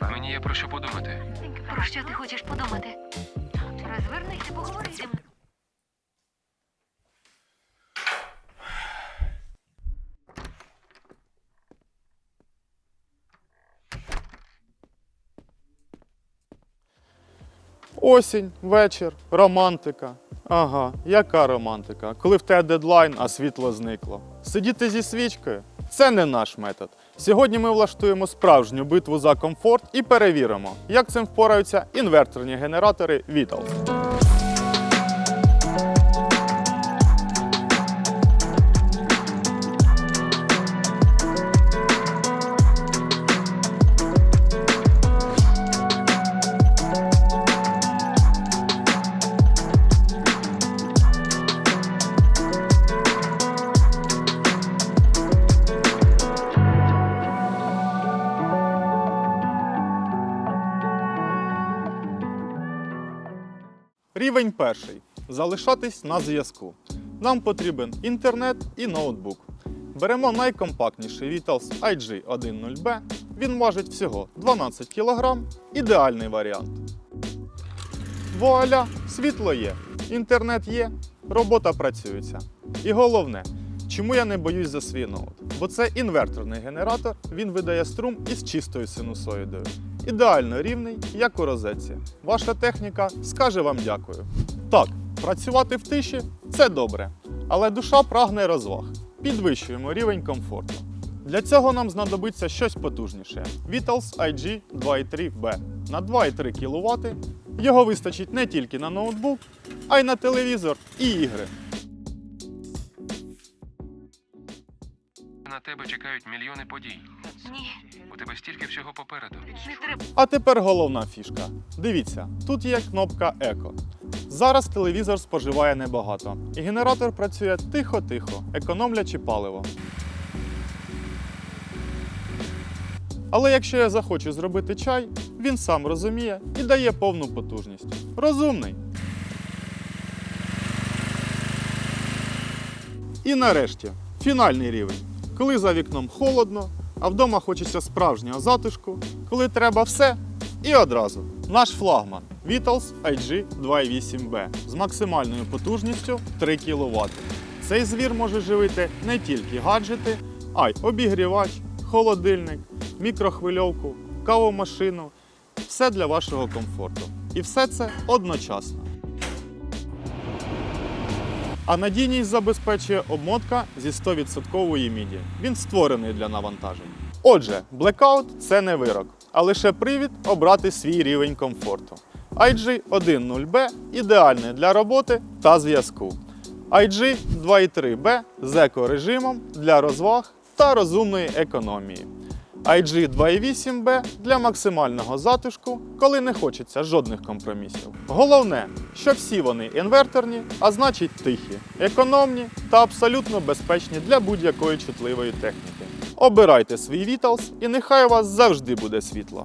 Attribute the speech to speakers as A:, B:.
A: Мені є про що подумати.
B: Про що ти хочеш подумати? Розвернися, поговори зі мною.
C: Осінь, вечір, романтика. Ага, яка романтика? Коли в тебе дедлайн, а світло зникло. Сидіти зі свічкою це не наш метод. Сьогодні ми влаштуємо справжню битву за комфорт і перевіримо, як цим впораються інверторні генератори Vitals. Рівень перший. Залишатись на зв'язку. Нам потрібен інтернет і ноутбук. Беремо найкомпактніший Vitals IG10B. Він важить всього 12 кг. Ідеальний варіант. Вуаля, світло є, інтернет є, робота працюється. І головне, чому я не боюсь за свій ноут? Бо це інверторний генератор, він видає струм із чистою синусоїдою. Ідеально рівний, як у розетці. Ваша техніка скаже вам дякую. Так, працювати в тиші це добре, але душа прагне розваг. Підвищуємо рівень комфорту. Для цього нам знадобиться щось потужніше. Vitals IG 2.3B на 2,3 кВт. Його вистачить не тільки на ноутбук, а й на телевізор і ігри.
A: На тебе чекають мільйони подій.
B: Ні,
A: У тебе стільки всього попереду.
B: не треба.
C: А тепер головна фішка. Дивіться, тут є кнопка Еко. Зараз телевізор споживає небагато, і генератор працює тихо-тихо, економлячи паливо. Але якщо я захочу зробити чай, він сам розуміє і дає повну потужність. Розумний. І нарешті фінальний рівень. Коли за вікном холодно, а вдома хочеться справжнього затишку, коли треба все і одразу. Наш флагман Vitals IG 2.8B з максимальною потужністю 3 кВт. Цей звір може живити не тільки гаджети, а й обігрівач, холодильник, мікрохвильовку, кавомашину. Все для вашого комфорту. І все це одночасно. А надійність забезпечує обмотка зі 100% міді. Він створений для навантажень. Отже, блекаут це не вирок, а лише привід обрати свій рівень комфорту. IG10B ідеальний для роботи та зв'язку. IG 2.3B з екорежимом для розваг та розумної економії. IG 2.8B для максимального затишку, коли не хочеться жодних компромісів. Головне, що всі вони інверторні, а значить тихі, економні та абсолютно безпечні для будь-якої чутливої техніки. Обирайте свій Vitals і нехай у вас завжди буде світло.